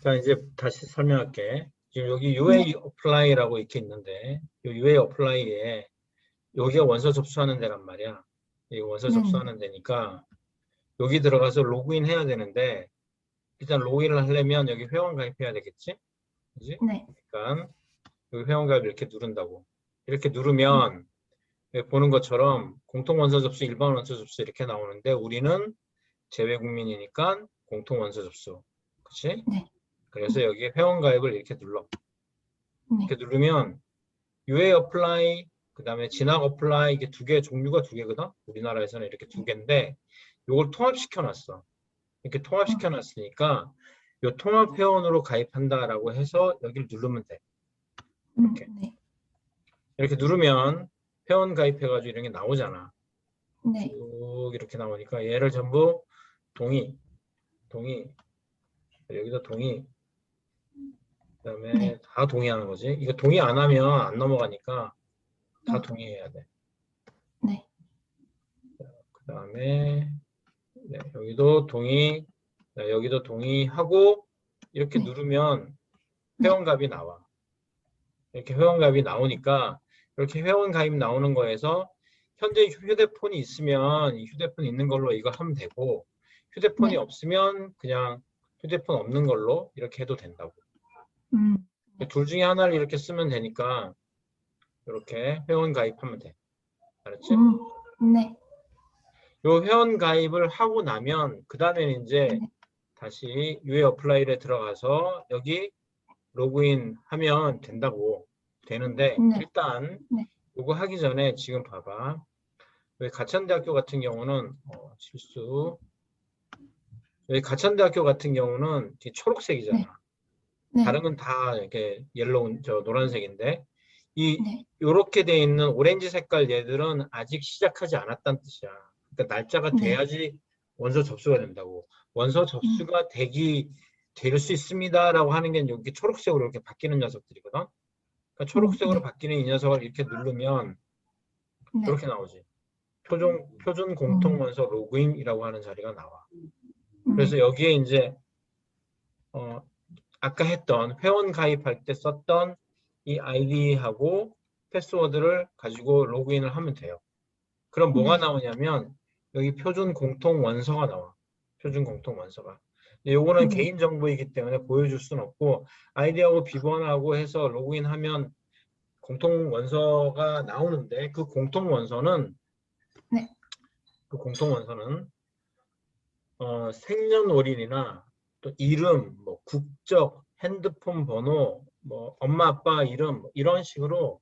자, 이제 다시 설명할게. 지금 여기 UA apply라고 이렇게 있는데, 이 UA apply에 여기가 원서 접수하는 데란 말이야. 이 원서 네. 접수하는 데니까 여기 들어가서 로그인 해야 되는데 일단 로그인을 하려면 여기 회원 가입해야 되겠지? 그지? 네. 그러니까 여기 회원 가입 이렇게 누른다고. 이렇게 누르면 여기 보는 것처럼 공통 원서 접수, 일반 원서 접수 이렇게 나오는데 우리는 재외 국민이니까 공통 원서 접수. 그치? 네. 그래서 여기 회원 가입을 이렇게 눌러. 네. 이렇게 누르면 UA 어플라이 그다음에 진학 어플라이 이게 두 개 종류가 두 개거든. 우리나라에서는 이렇게 두 개인데 요걸 통합시켜 놨어. 이렇게 통합시켜 놨으니까 요 통합 회원으로 가입한다라고 해서 여기를 누르면 돼. 음, 이렇게. 네. 이렇게 누르면 회원 가입해 가지고 이런 게 나오잖아. 네. 쭉 이렇게 나오니까 얘를 전부 동의, 동의, 여기도 동의, 그다음에 네. 다 동의하는 거지. 이거 동의 안 하면 안 넘어가니까 다 네. 동의해야 돼. 네. 그다음에 네, 여기도 동의, 네, 여기도 동의하고 이렇게 네. 누르면 네. 회원가입이 나와. 이렇게 회원가입이 나오니까 이렇게 회원 가입 나오는 거에서 현재 휴대폰이 있으면 이 휴대폰 있는 걸로 이거 하면 되고 휴대폰이 네. 없으면 그냥 휴대폰 없는 걸로 이렇게 해도 된다고. 음, 둘 중에 하나를 이렇게 쓰면 되니까 이렇게 회원 가입하면 돼. 알았지? 음, 네. 요 회원 가입을 하고 나면 그 다음에는 이제 네. 다시 UA 어플라이에 들어가서 여기 로그인 하면 된다고 되는데 네. 일단 네. 요거 하기 전에 지금 봐봐 여기 가천대학교 같은 경우는 어, 실수 여기 가천대학교 같은 경우는 초록색이잖아 네. 네. 다른 건 다 이렇게 옐로우 저 노란색인데 이 네. 요렇게 돼 있는 오렌지 색깔 얘들은 아직 시작하지 않았다는 뜻이야. 그러니까 날짜가 네. 돼야지 원서 접수가 된다고. 원서 접수가 되기 될 수 있습니다라고 하는 게 여기 초록색으로 이렇게 바뀌는 녀석들이거든. 그러니까 초록색으로 네. 바뀌는 이 녀석을 이렇게 누르면 네. 이렇게 나오지. 표준 표준 공통 원서 로그인이라고 하는 자리가 나와. 음, 그래서 여기에 이제 어 아까 했던 회원 가입할 때 썼던 이 아이디하고 패스워드를 가지고 로그인을 하면 돼요. 그럼 뭐가 네. 나오냐면 여기 표준 공통 원서가 나와. 표준 공통 원서가. 요거는 음. 개인 정보이기 때문에 보여줄 수는 없고 아이디하고 비번하고 해서 로그인하면 공통 원서가 나오는데 그 공통 원서는 네. 그 공통 원서는 어, 생년월일이나 또 이름, 뭐 국적, 핸드폰 번호, 뭐 엄마 아빠 이름 뭐 이런 식으로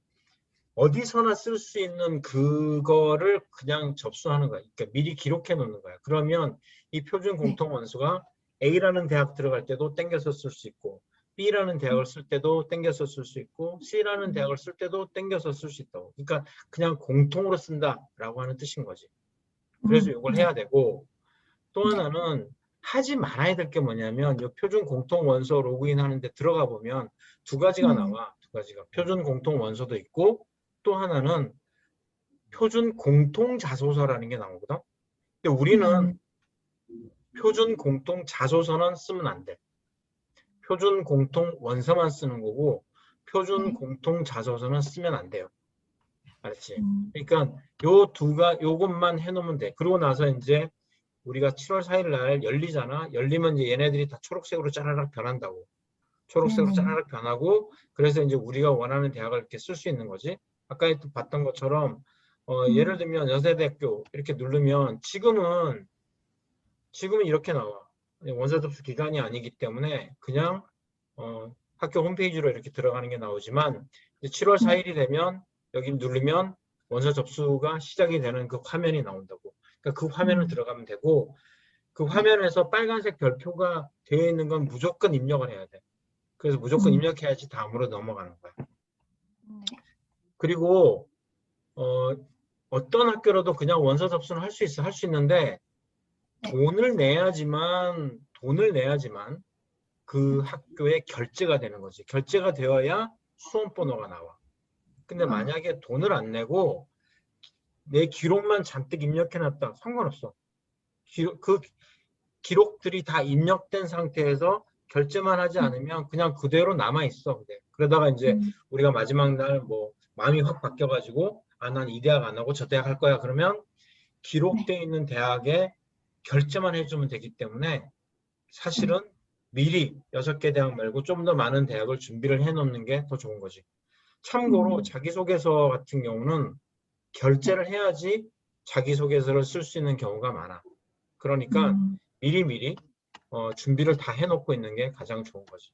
어디서나 쓸 수 있는 그거를 그냥 접수하는 거야. 그러니까 미리 기록해 놓는 거야. 그러면 이 표준 공통 원서가 A라는 대학 들어갈 때도 땡겨서 쓸 수 있고 B라는 대학을 쓸 때도 땡겨서 쓸 수 있고 C라는 대학을 쓸 때도 땡겨서 쓸 수 있다고. 그러니까 그냥 공통으로 쓴다라고 하는 뜻인 거지. 그래서 음, 이걸 네. 해야 되고 또 네. 하나는 하지 말아야 될 게 뭐냐면 이 표준 공통 원서 로그인 하는데 들어가 보면 두 가지가 음. 나와. 두 가지가 표준 공통 원서도 있고 또 하나는 표준 공통 자소서라는 게 나오거든. 근데 우리는 음, 표준 공통 자소서는 쓰면 안 돼. 표준 공통 원서만 쓰는 거고 표준 네. 공통 자소서는 쓰면 안 돼요. 알았지? 음, 그러니까 요 두가 요것만 해놓으면 돼. 그러고 나서 이제 우리가 7월 4일 날 열리잖아. 열리면 이제 얘네들이 다 초록색으로 짜라락 변한다고. 초록색으로 네네. 짜라락 변하고 그래서 이제 우리가 원하는 대학을 이렇게 쓸 수 있는 거지. 아까 또 봤던 것처럼 어, 음. 예를 들면 연세대학교 이렇게 누르면 지금은 지금은 이렇게 나와. 원서 접수 기간이 아니기 때문에 그냥 어, 학교 홈페이지로 이렇게 들어가는 게 나오지만 이제 7월 4일이 되면 여기 누르면 원서 접수가 시작이 되는 그 화면이 나온다고. 그러니까 그 화면을 음. 들어가면 되고 그 화면에서 빨간색 별표가 되어 있는 건 무조건 입력을 해야 돼. 그래서 무조건 음. 입력해야지 다음으로 넘어가는 거야. 네. 그리고 어, 어떤 학교라도 그냥 원서 접수는 할 수 있어 할 수 있는데 네. 돈을 내야지만 돈을 내야지만 그 학교에 결제가 되는 거지. 결제가 되어야 수험 번호가 나와. 근데 음. 만약에 돈을 안 내고 내 기록만 잔뜩 입력해놨다 상관없어. 기록, 그 기록들이 다 입력된 상태에서 결제만 하지 않으면 그냥 그대로 남아 있어. 그대. 그러다가 이제 음. 우리가 마지막 날 뭐 마음이 확 바뀌어가지고 아 난 이 대학 안 하고 저 대학 할 거야. 그러면 기록돼 있는 대학에 결제만 해주면 되기 때문에 사실은 미리 여섯 개 대학 말고 좀 더 많은 대학을 준비를 해놓는 게 더 좋은 거지. 참고로 음. 자기소개서 같은 경우는 결제를 해야지 자기소개서를 쓸 수 있는 경우가 많아. 그러니까 음. 미리미리 어, 준비를 다 해놓고 있는 게 가장 좋은 거지.